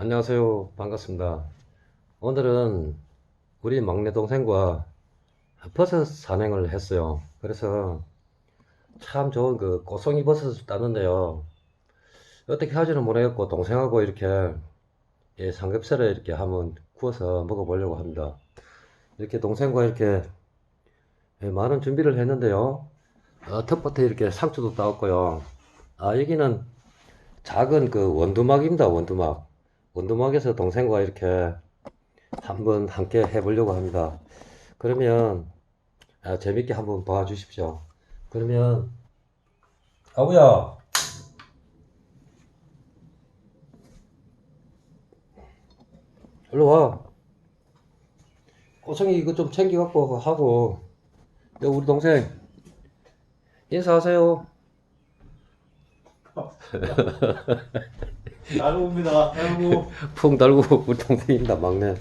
안녕하세요. 반갑습니다. 오늘은 우리 막내 동생과 버섯 산행을 했어요. 그래서 참 좋은 그 고송이 버섯을 따는데요. 어떻게 하지는 모르겠고 동생하고 이렇게 예, 삼겹살을 이렇게 한번 구워서 먹어보려고 합니다. 이렇게 동생과 이렇게 예, 많은 준비를 했는데요. 어, 텃밭에 이렇게 상추도 따왔고요. 아, 여기는 작은 그 원두막입니다. 원두막. 원두막에서 동생과 이렇게 한번 함께 해보려고 합니다. 그러면 아, 재밌게 한번 봐주십시오. 그러면 아구야 일로 와. 꼬청이 이거 좀 챙겨갖고 하고 여기 우리 동생 인사하세요. 잘 옵니다. 아이고. 풍 달고 우리 동생입니다 막내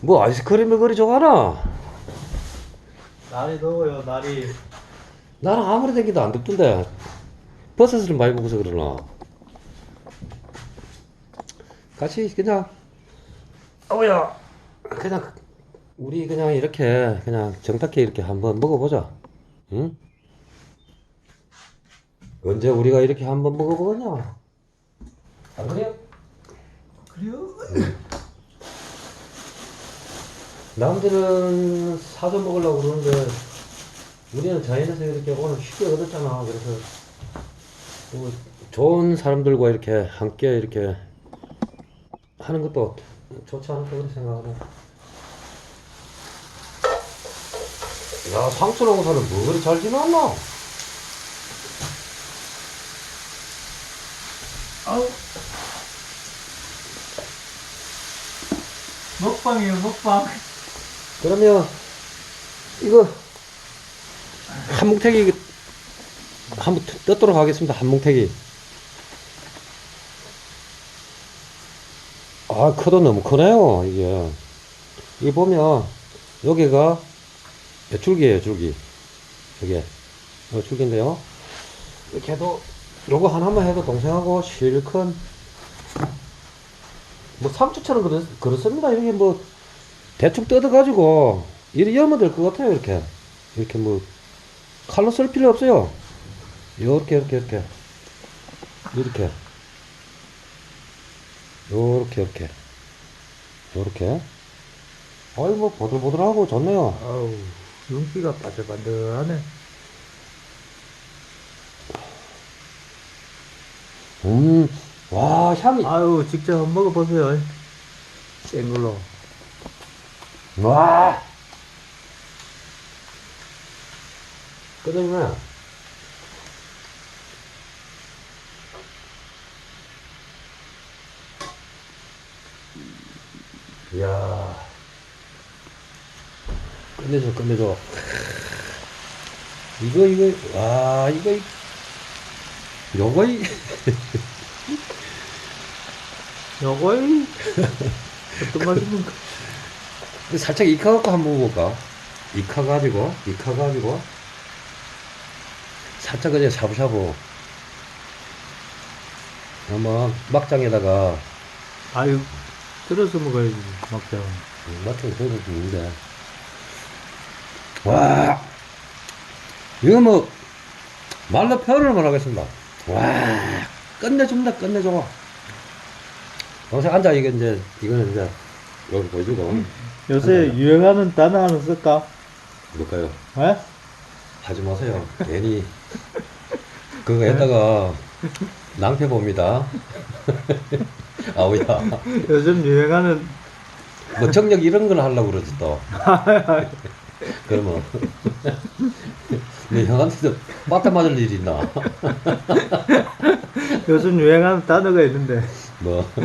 뭐 아이스크림을 그리 좋아하나 날이 더워요, 날이. 나는 아무리 댕기도 안 덥던데 버섯을 많이 먹어서 그러나 같이 그냥 어우야 그냥 우리 그냥 이렇게 그냥 정탁해 이렇게 한번 먹어보자 응? 언제 우리가 이렇게 한번 먹어보겠냐 안 그래요? 그래요? 남들은 사서 먹으려고 그러는데 우리는 자연에서 이렇게 오늘 쉽게 얻었잖아. 그래서 뭐 좋은 사람들과 이렇게 함께 이렇게 하는 것도 좋지 않을까 그런 생각을 해. 야, 상추 농사는 뭐 그리 잘 지났나? 아우. 먹방이에요, 먹방. 그러면 이거 한 뭉태기 한번 뜯도록 하겠습니다. 한 뭉태기. 아, 크도 너무 크네요, 이게. 이 보면 여기가 줄기예요, 줄기. 이게 요 줄기인데요. 이렇게 해도 요거 하나만 해도 동생하고 실컷 뭐 상추처럼 그렇, 그렇습니다. 이렇게 뭐 대충 뜯어가지고 이리 열면 될 것 같아요 이렇게. 이렇게 뭐 칼로 쓸 필요 없어요. 요렇게 이렇게 이렇게. 이렇게. 요렇게 이렇게. 요렇게. 아이 뭐 보들보들하고 좋네요. 아우, 윤기가 반들반들하네. 음 와 향이 아유, 직접 한번 먹어보세요. 센 걸로. 와 끝내주네 이야 끝내줘 끝내줘 이거 이거 와 이거 이- 요거 이 요거이. 어떤 맛입니까? 살짝 익혀 갖고 한번 먹어볼까? 익혀 가지고, 익혀 가지고, 살짝 그냥 샤브샤브. 한번 막장에다가, 아유, 들어서 먹어야지, 막장. 막장 들어도 좋은데. 와, 이거 뭐, 말로 표현을 못 하겠습니다. 와, 끝내줍니다, 끝내줘. 동생 앉아, 이거 이제, 이거는 이제, 여기 보여주고. 요새 유행하는 단어 하나 쓸까? 뭘까요? 에? 하지 마세요. 괜히 그거 했다가 낭패 봅니다. 아우야, 요즘 유행하는 뭐 정력 이런 걸 하려고 그러지 또. 그러면 내 형한테도 맞다 맞을 일이 있나? 요즘 유행하는 단어가 있는데. 뭐?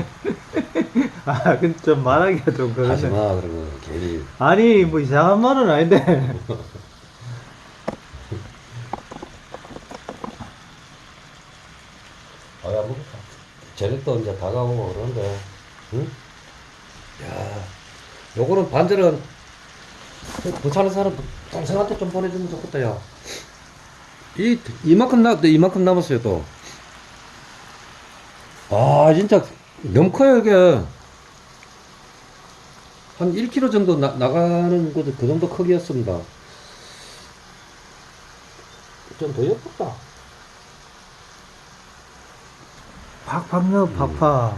아 근데 좀 말하기가 좀 하지 그러네. 마 그러면 괜히. 아니 뭐 이상한 말은 아닌데. 아야 뭐 저녁도 이제 다가오고 그러는데, 응? 야, 요거는 반절은 부산에 사는 동생한테 좀 보내주면 좋겠다, 야. 이, 이만큼 남, 이만큼 남았어요, 또. 아, 진짜 너무 커요, 이게. 한 1kg 정도 나, 나가는 그, 그 정도 크기였습니다. 좀 더 예쁘다. 팍팍 넣어 팍팍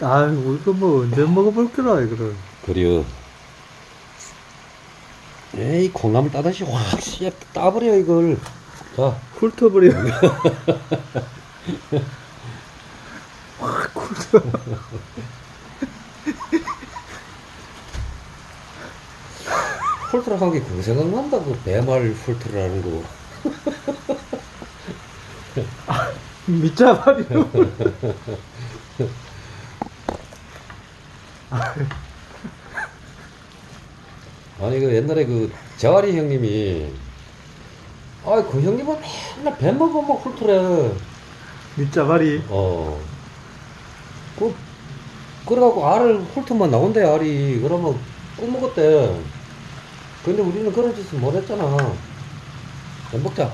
아이고 이거 뭐 언제 먹어볼 거라 이거를 그래요. 에이, 콩나물 따듯이 확, 씨, 따버려, 이걸. 자, 훑어버려. 확 훑어. 폴트라 한게 그거 생각난다, 그 배말 폴트라는 거. 밑자발이요 아니, 그 옛날에 그 재활이 형님이, 아, 그 형님은 맨날 배만 보면 폴트래. 밑자발이 어. 그, 그래갖고 알을 훑으면 나온대, 알이. 그러면 꿀 먹었대. 근데 우리는 그런 짓을 못 했잖아. 야, 먹자.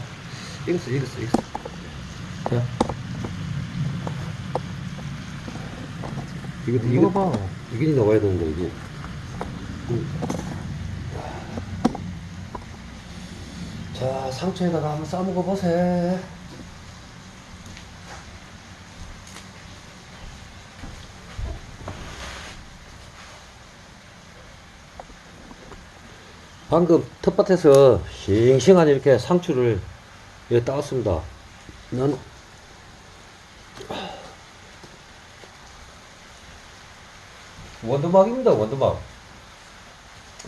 익었어, 익었어, 익었어. 자. 이거, 이거, 먹어봐 이게 나와야 되는데, 이게. 음. 자, 상추에다가 한번 싸먹어 보세. 방금 텃밭에서 싱싱한 이렇게 상추를 예, 따왔습니다. 난 원두막입니다. 원두막.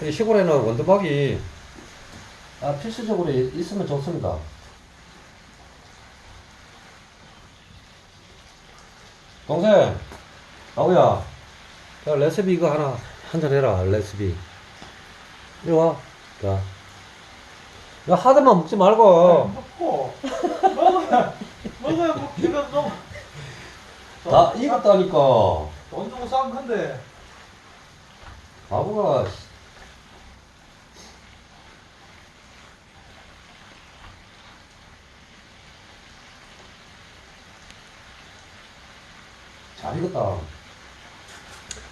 이 시골에는 원두막이 아, 필수적으로 이- 있으면 좋습니다. 동생, 아우야, 야, 레시피 이거 하나 한 잔 해라. 레시피. 이리 와. 자. 야, 하드만 먹지 말고. 먹고 먹어야 먹어야 먹기가 너무 다 익었다니까. 돈 주고 싼 건데 바보가. 잘 익었다.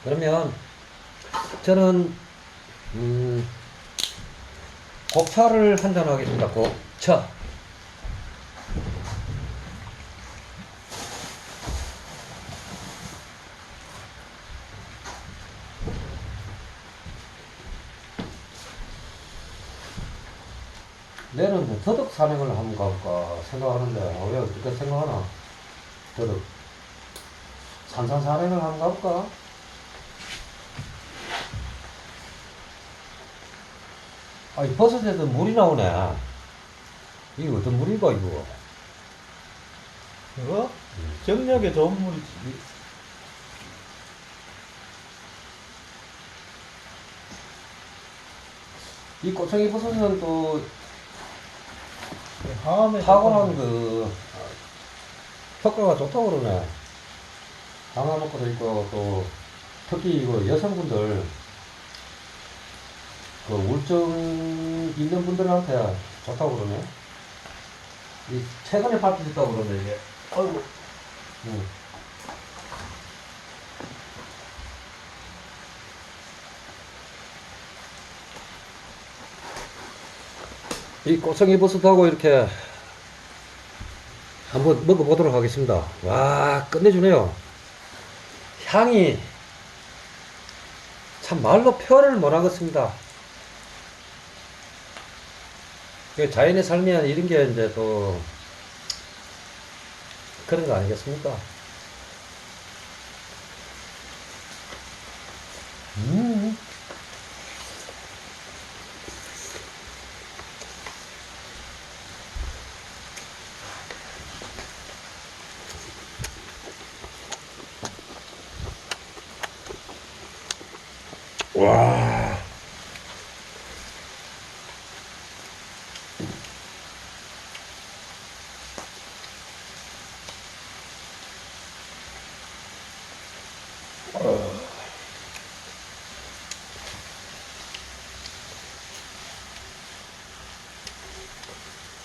그러면 저는 음, 곱차를 한 잔 하겠습니다. 곱차. 내는 이제 더덕 산행을 가볼까 생각하는데 어, 왜 어떻게 생각하나? 더덕 산산 산행을 한번 가볼까? 아, 이 버섯에도 물이 나오네. 이게 어떤 물인가, 이거? 이거 정력에 좋은 물이지 이 꼬챙이 버섯은 또 항암에 타고난 그 효과가 좋다고 그러네. 먹고도 있고 또 특히 이거 여성분들 그 우울증 있는 분들한테 좋다고 그러네. 이 최근에 밝혀졌다고 그러네 이게. 아이고 응. 이 꼬챙이 버섯하고 이렇게 한번 먹어보도록 하겠습니다. 와, 끝내주네요. 향이 참 말로 표현을 못하겠습니다. 그 자연의 삶이 란 이런 게 이제 또 그런 거 아니겠습니까?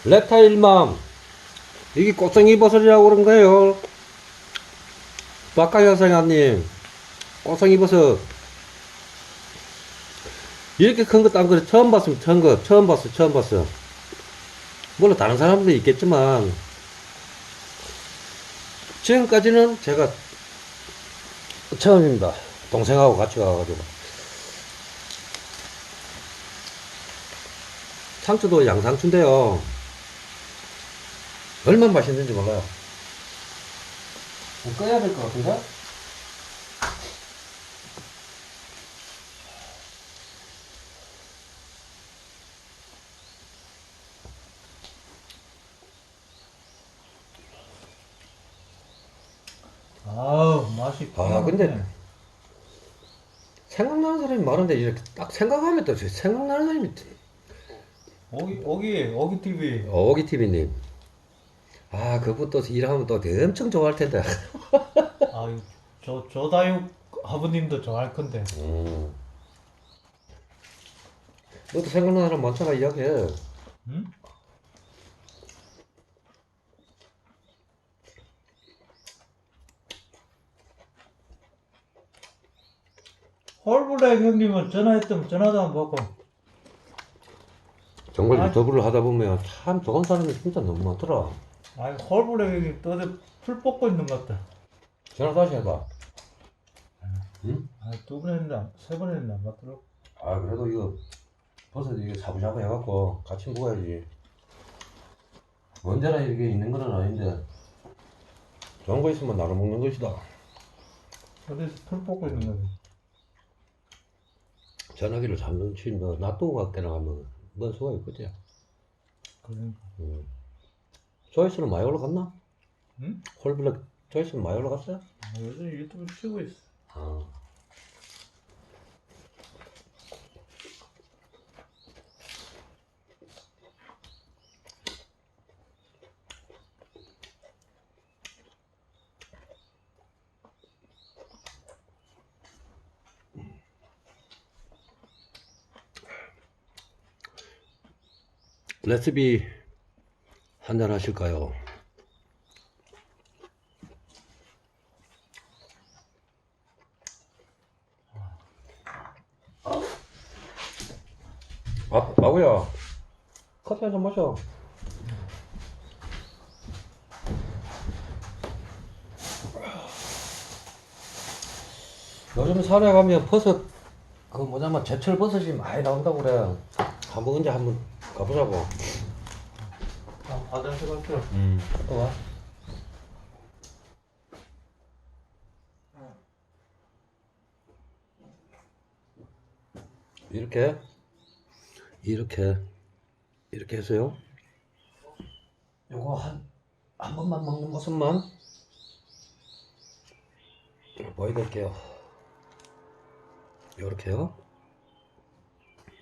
레타일맘 이게 꽃송이 버섯이라고 그런 거예요. 박가영 사장님, 꽃상 입어서 이렇게 큰거딴거 처음 봤으면 처음 거 처음 봤어 처음 봤어. 물론 다른 사람도 있겠지만 지금까지는 제가 처음입니다. 동생하고 같이 가가지고 상추도 양상추인데요. 얼마나 맛있는지 몰라요. 꺼야 될 것 같은데? 아 우 맛이 아, 근데 생각나는 사람이 많은데 이렇게 딱 생각하면 또 생각나는 사람이 오기 오기 오기 TV 어기 TV님. 아 그분 또 일하면 또 엄청 좋아할 텐데. 아유 저 조다육 아버님도 좋아할 건데 음. 너도 생각나는 사람 많잖아 이야기해. 응? 홀블랙 형님은 전화했더니 전화도 안 받고 정말 아. 유튜브를 하다 보면 참 좋은 사람이 진짜 너무 많더라. 아니 홀블랙 형님 또 어디 풀 뽑고 있는 것 같다 전화 다시 해봐. 응? 아두 번 했는데 안- 세 번 했는데 안 받더라고 아 그래도 이거 버섯 이거 사부자부 해갖고 같이 먹어야지. 언제나 이게 있는 건 아닌데 좋은 거 있으면 나눠 먹는 것이다. 어디서 풀 뽑고 있는 거지 전화기를 잡는 치 뭐, 놔두고 갔게나 하면 뭔 수가 있겠지. 그러니까 음. 조회수는 많이 올라갔나? 응? 홀블랙 조회수는 많이 올라갔어요? 아, 요즘 유튜브 치고 있어 아. 레시피 한잔 하실까요? 아, 마구야. 커피 한 잔 마셔. 요즘 산에 가면 버섯, 그 뭐냐면 제철 버섯이 많이 나온다고 그래. 한번 언제 한번 가보자고. 아 화장실 갈게 음. 갔다 와. 이렇게 이렇게 이렇게 해서요. 요거 한 한 번만 먹는 모습만 보여드릴게요. 요렇게요.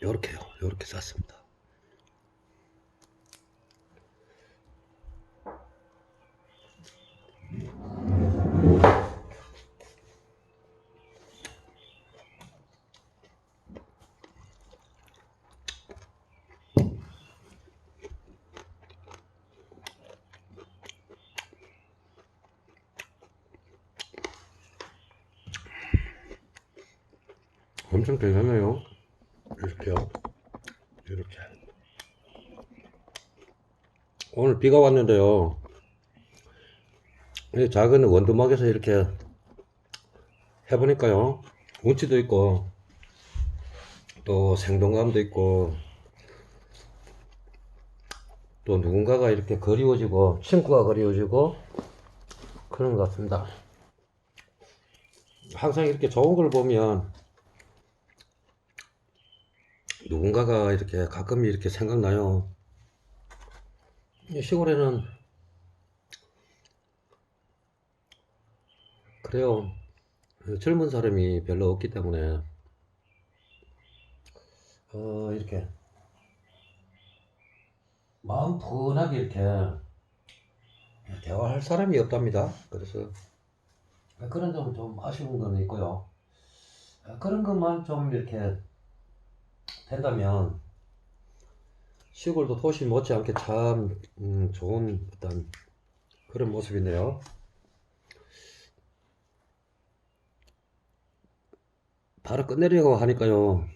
요렇게요. 요렇게 쌌습니다. 엄청 괜찮아요. 이렇게요. 이렇게. 오늘 비가 왔는데요. 이 작은 원두막에서 이렇게 해보니까요. 운치도 있고, 또 생동감도 있고, 또 누군가가 이렇게 그리워지고, 친구가 그리워지고, 그런 것 같습니다. 항상 이렇게 좋은 걸 보면, 누군가가 이렇게 가끔 이렇게 생각나요. 이 시골에는 그래요. 젊은 사람이 별로 없기 때문에 어 이렇게 마음 푸근하게 이렇게 대화할 사람이 없답니다. 그래서 그런 점 좀 아쉬운 건 있고요. 그런 것만 좀 이렇게 된다면 시골도 도시 못지않게 참 음, 좋은 어떤 그런 모습이네요. 바로 끝내려고 하니까요.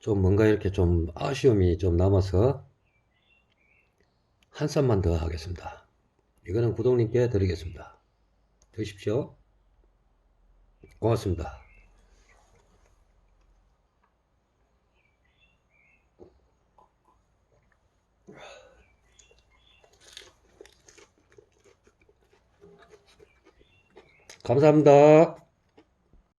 좀 뭔가 이렇게 좀 아쉬움이 좀 남아서 한 쌈만 더 하겠습니다. 이거는 구독님께 드리겠습니다. 드십시오. 고맙습니다. 감사합니다.